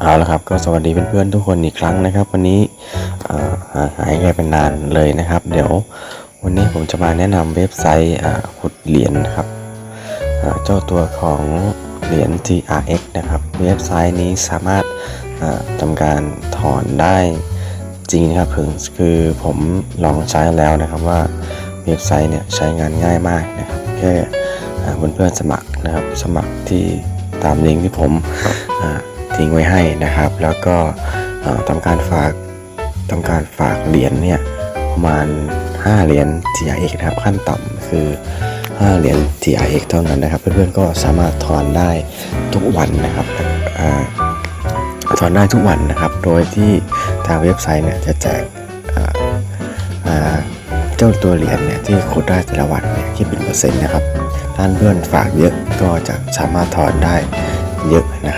เอาละครับก็สวัสดีเพื่อนๆทุกคนอีกครั้งนะครับ วันนี้อ่าห่างหายกันเป็นนานเลยนะครับ เดี๋ยววันนี้ผมจะมาแนะนำเว็บไซต์อ่าขุดเหรียญนะครับอ่าเจ้าตัวของเหรียญ TRX นะครับ เว็บไซต์นี้สามารถอ่าทำการถอนได้จริงนะครับคือคือผมลองใช้แล้วนะครับว่าเว็บไซต์เนี่ยใช้งานง่ายมากนะครับแค่อ่าเพื่อนๆสมัครนะครับสมัครที่ตามลิงก์ที่ผมอ่า ทิ้งไว้ให้นะครับ แล้วก็เอ่อทำการฝากทำการฝากเหรียญเนี่ยประมาณ 5 เหรียญ TRX นะครับขั้นต่ำคือ 5 เหรียญ TRX เท่านั้นนะครับ เพื่อนๆก็สามารถถอนได้ทุกวันนะครับอถอนได้ทุกวันนะครับ โดยที่ทางเว็บไซต์เนี่ยจะแจกเจ้าตัวเหรียญเนี่ยที่ขุดได้แต่ละวันเนี่ยคิดเป็นเปอร์เซ็นต์นะครับท่านเพื่อนฝากเยอะก็จะสามารถถอนได้เยอะนะครับ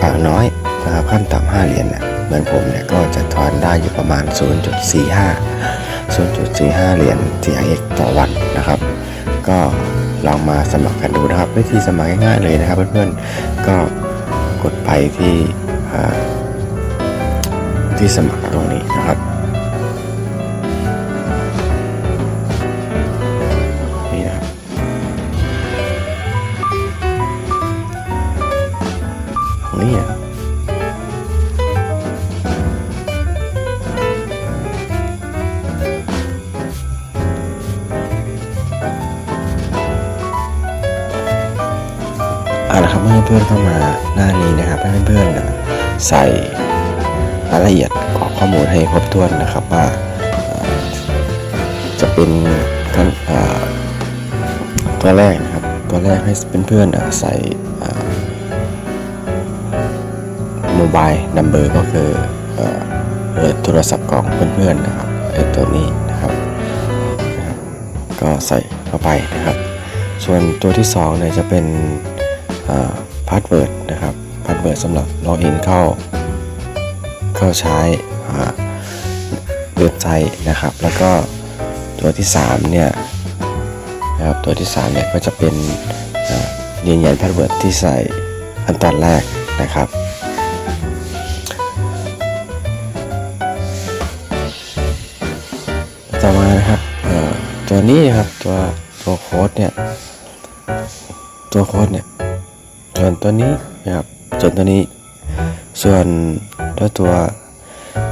ฝากน้อยนะครับขั้นต่ำ5เหรียญเนี่ยเหมือนผมเนี่ยก็จะถอนได้อยู่ประมาณ 0.45 0.45 เหรียญ TIX ต่อวันนะครับ ก็ลองมาสมัครกันดูนะครับ วิธีสมัครง่ายๆเลยนะครับ เพื่อนๆ ก็กดไปที่ที่สมัครตรงนี้นะครับ เมื่อเพื่อนๆเข้ามาหน้านี้นะครับให้เพื่อนๆใส่รายละเอียดกรอกข้อมูลให้ครบถ้วนนะครับว่าจะเป็นตัวแรกนะครับตัวแรกให้เพื่อนๆใส่โมบายนัมเบอร์ก็คือเอ่อเบอร์โทรศัพท์ของเพื่อนๆนะครับไอ้ตัวนี้นะครับนะครับ ก็ใส่เข้าไปนะครับ ส่วนตัวที่สองเนี่ยจะเป็น พาสเวิร์ดนะครับพาสเวิร์ดสำหรับล็อกอินเข้า เข้าใช้เว็บไซต์นะครับ แล้วก็ตัวที่สามเนี่ยนะครับตัวที่ 3 เนี่ยก็จะเป็นยืนยันพาสเวิร์ดที่ใส่ขั้นตอนแรกนะครับต่อมานะครับตัวนี้นะครับตัวตัวโค้ดเนี่ยตัวโค้ดเนี่ย ส่วนตัวนี้นะครับส่วนตัวนี้ ส่วนตัวตัว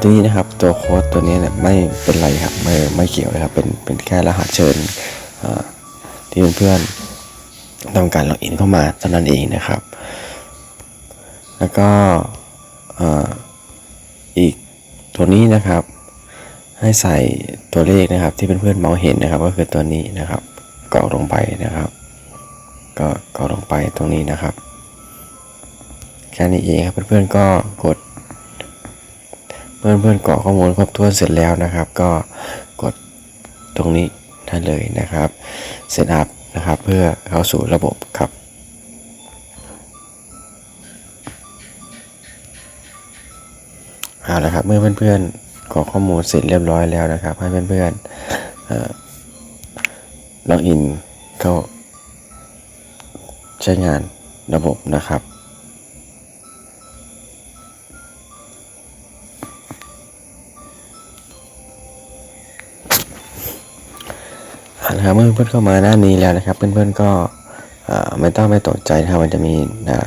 ตัวนี้นะครับตัวโค้ดตัวนี้เนี่ยไม่เป็นไรครับไม่ไม่เกี่ยวนะครับเป็นเป็นแค่รหัสเชิญที่เพื่อนๆต้องการล็อกอินเข้ามาเท่านั้นเองนะครับ แล้วก็อีกตัวนี้นะครับ ให้ใส่ตัวเลขนะครับ ที่เพื่อนๆมองเห็นนะครับ ก็คือตัวนี้นะครับกรอกลงไปนะครับ ก็กรอกลงไปตรงนี้นะครับ แค่นี้เองครับเพื่อนๆก็กด เพื่อนๆกรอกข้อมูลครบถ้วนเสร็จแล้วนะครับ ก็กดตรงนี้ได้เลยนะครับเซตอัพนะครับเพื่อเข้าสู่ระบบครับเอาละครับเมื่อเพื่อนๆกรอกข้อมูลเสร็จเรียบร้อยแล้วนะครับ ให้เพื่อนๆเอ่อล็อกอินเข้าใช้งานระบบนะครับ เอาละครับเมื่อเพื่อนเข้ามาหน้านี้แล้วนะครับ เพื่อนๆก็เอ่อไม่ต้องไม่ตกใจนะครับมันจะมีน้า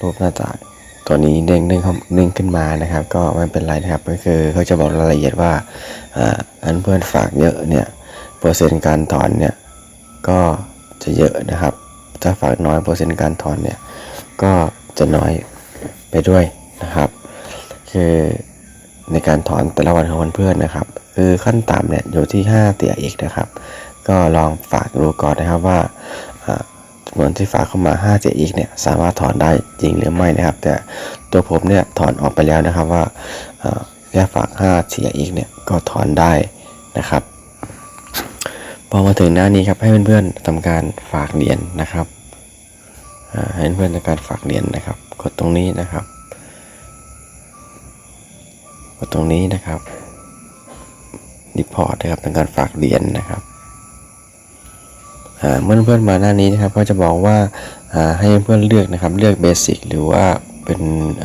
รูปหน้าต่างตัวนี้เด้งเด้งเด้งขึ้นมานะครับ ก็ไม่เป็นไรนะครับก็คือเขาจะบอกรายละเอียดว่าอันเพื่อนฝากเยอะเนี่ยเปอร์เซ็นต์การถอนเนี่ยก็จะเยอะนะครับ ถ้าฝากน้อยเปอร์เซ็นต์การถอนเนี่ยก็จะน้อยไปด้วยนะครับ คือในการถอนแต่ละวันของเพื่อนนะครับ คือขั้นต่ำเนี่ยอยู่ที่ 5 เตียเอกนะครับ ก็ลองฝากดูก่อนนะครับว่าจำนวนที่ฝากเข้ามา5เตียอีกเนี่ยสามารถถอนได้จริงหรือไม่นะครับ แต่ตัวผมเนี่ยถอนออกไปแล้วนะครับว่าแค่ฝาก5เตียอีกเนี่ยก็ถอนได้นะครับพอมาถึงหน้านี้ครับให้เพื่อนๆทำการฝากเหรียญนะครับให้เพื่อนๆทำการฝากเหรียญนะครับ กดตรงนี้นะครับ กดตรงนี้นะครับรีพอร์ตนะครับเป็นการฝากเหรียญนะครับ เมื่อเพื่อนมาหน้านี้นะครับก็จะบอกว่าให้เพื่อนเลือกนะครับเลือกเบสิกหรือว่าเป็นอ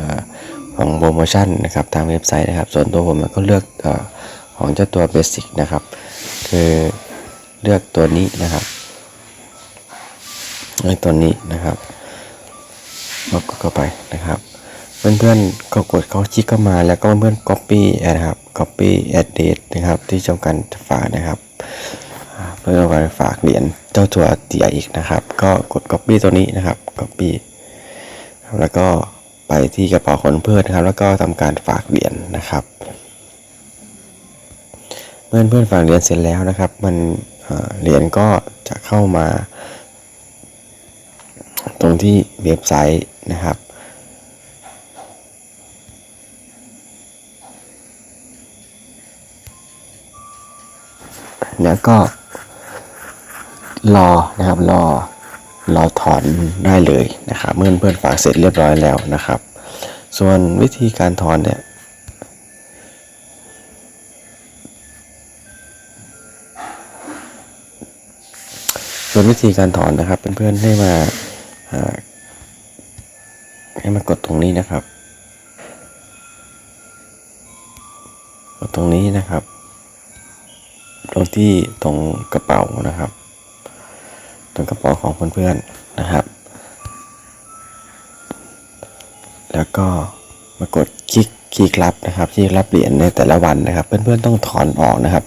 ของโปรโมชั่นนะครับทางเว็บไซต์นะครับ ส่วนตัวผมก็เลือกอของเจ้าตัวเบสิกนะครับ คือเลือกตัวนี้นะครับเลือกตัวนี้นะครับก็กดเข้าไปนะครับ เพื่อนๆก็กดเขาคลิกเข้ามาแล้วก็เพื่อนๆ copy นะครับ copy address นะครับ ที่ต้องการฝากนะครับ เพื่อเอาไปฝากเหรียญเจ้าตัวเตียอีกนะครับ ก็กด copy ตัวนี้นะครับ copy แล้วก็ไปที่กระเป๋าคนเพื่อนนะครับ แล้วก็ทำการฝากเหรียญนะครับ เมื่อเพื่อนฝากเหรียญเสร็จแล้วนะครับ มันเหรียญก็จะเข้ามา ตรงที่เว็บไซต์นะครับแล้วก็ รอนะครับรอรอถอนได้เลยนะครับเมื่อเพื่อนฝากเสร็จเรียบร้อยแล้วนะครับ ส่วนวิธีการถอนเนี่ยส่วนวิธีการถอนนะครับเพื่อนๆให้มาอ่าให้มากดตรงนี้นะครับ กดตรงนี้นะครับ ตรงที่ตรงกระเป๋านะครับ ตรงกระเป๋าของเพื่อนๆนะครับ แล้วก็มากดคลิกคลิกรับนะครับที่รับเหรียญในแต่ละวันนะครับ เพื่อนๆต้องถอนออกนะครับ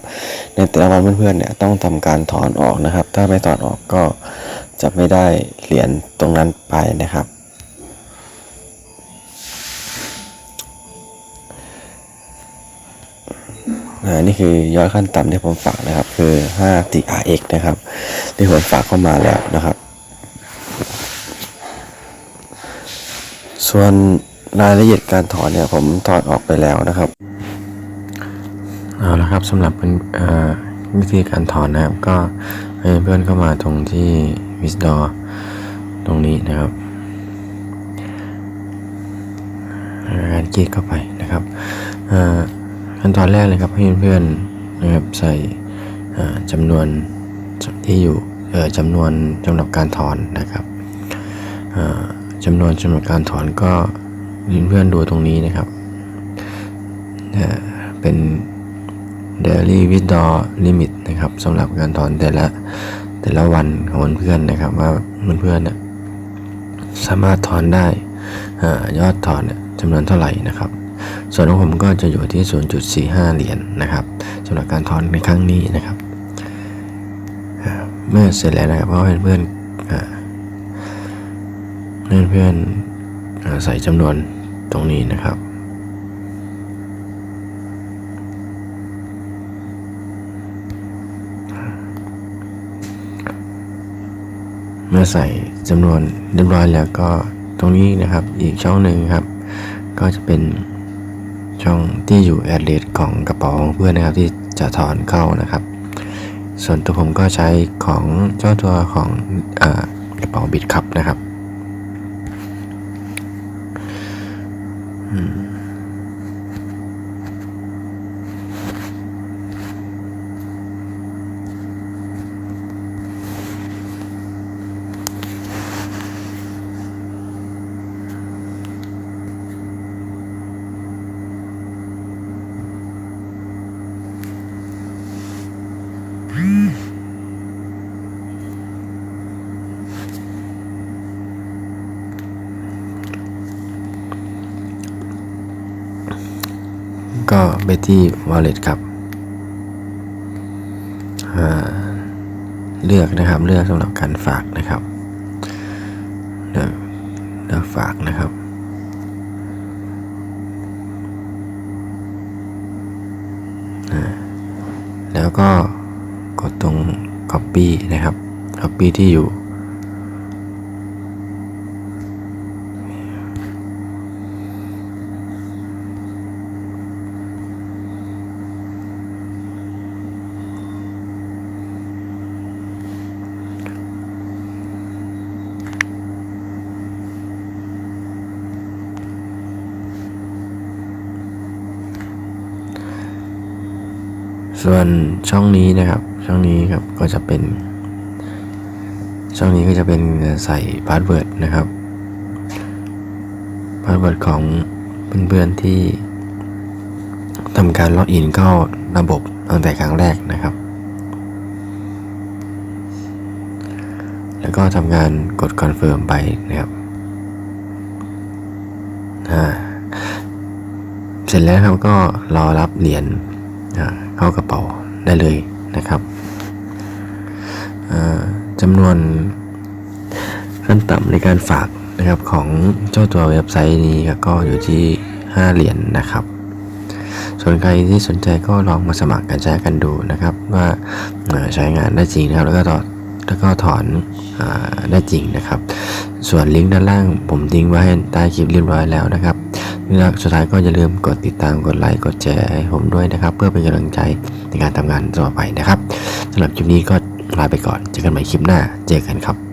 ในแต่ละวันเพื่อนๆเนี่ยต้องทำการถอนออกนะครับ ถ้าไม่ถอนออกก็จะไม่ได้เหรียญตรงนั้นไปนะครับ นี่คือยอดขั้นต่ำที่ผมฝากนะครับ คือ5 TRX นะครับ ที่ผมฝากเข้ามาแล้วนะครับ ส่วนรายละเอียดการถอนเนี่ยผมถอดออกไปแล้วนะครับเอาละครับสำหรับเป็นวิธีการถอนนะครับ ก็ให้เพื่อนเข้ามาตรงที่ w i s d o r ตรงนี้นะครับการคลิกเข้าไปนะครับอ่อ ขั้นตอนแรกเลยครับให้เพื่อนๆนะครับใส่อ่าจำนวนที่อยู่เอ่อจำนวนสำหรับการถอนนะครับอ่าจำนวนสำหรับการถอนก็เพื่อนๆดูตรงนี้นะครับเอ่อเป็น daily withdraw limit นะครับสำหรับการถอนแต่ละแต่ละวันของเพื่อนๆนะครับ ว่าเพื่อนๆเนี่ยสามารถถอนได้อยอดถอนจำนวนเท่าไหร่นะครับ ส่วนของผมก็จะอยู่ที่ 0.45 เหรียญนะครับสำหรับการถอนในครั้งนี้นะครับ เมื่อเสร็จแล้วนะครับก็ให้เพื่อนๆอ่าให้เพื่อนๆอ่าใส่จำนวนตรงนี้นะครับเมื่อใส่จำนวนเรียบร้อยแล้วก็ตรงนี้นะครับอีกช่องหนึ่งครับ ก็จะเป็น ช่องที่อยู่แอดเลสของกระเป๋าของเพื่อนนะครับที่จะถอนเข้านะครับ ส่วนตัวผมก็ใช้ของเจ้าตัวของอกระเป๋าบิดคัพนะครับ อืม ก็ไปที่ wallet ครับ เลือกนะครับ เลือกสำหรับการฝากนะครับเลือกเลือกฝากนะครับแล้วก็กดตรง copy นะครับ copy ที่อยู่ ส่วนช่องนี้นะครับ ช่องนี้ครับก็จะเป็น ช่องนี้ก็จะเป็นใส่พาสเวิร์ดนะครับพาสเวิร์ดของเพื่อนๆที่ทำการล็อกอินเข้าระบบตั้งแต่ครั้งแรกนะครับ แล้วก็ทำการกดคอนเฟิร์มไปนะครับเสร็จแล้วครับก็รอรับเหรียญอ่า เข้ากระเป๋าได้เลยนะครับจำนวนขั้นต่ำในการฝากนะครับของเจ้าตัวเว็บไซต์นี้ก็อยู่ที่ 5 เหรียญนะครับ ส่วนใครที่สนใจก็ลองมาสมัครกันใช้กันดูนะครับ ว่าใช้งานได้จริงนะครับ แล้วก็ถอดแล้วก็ถอนอได้จริงนะครับ ส่วนลิงก์ด้านล่างผมทิ้งไว้ให้ใต้คลิปเรียบร้อยแล้วนะครับ แล้วสุดท้ายก็อย่าลืมกดติดตามกดไลค์กดแชร์ให้ผมด้วยนะครับ เพื่อเป็นกำลังใจในการทำงานต่อไปนะครับสำหรับคลิปนี้ก็ลาไปก่อนเจอกันใหม่คลิปหน้า เจอกันครับ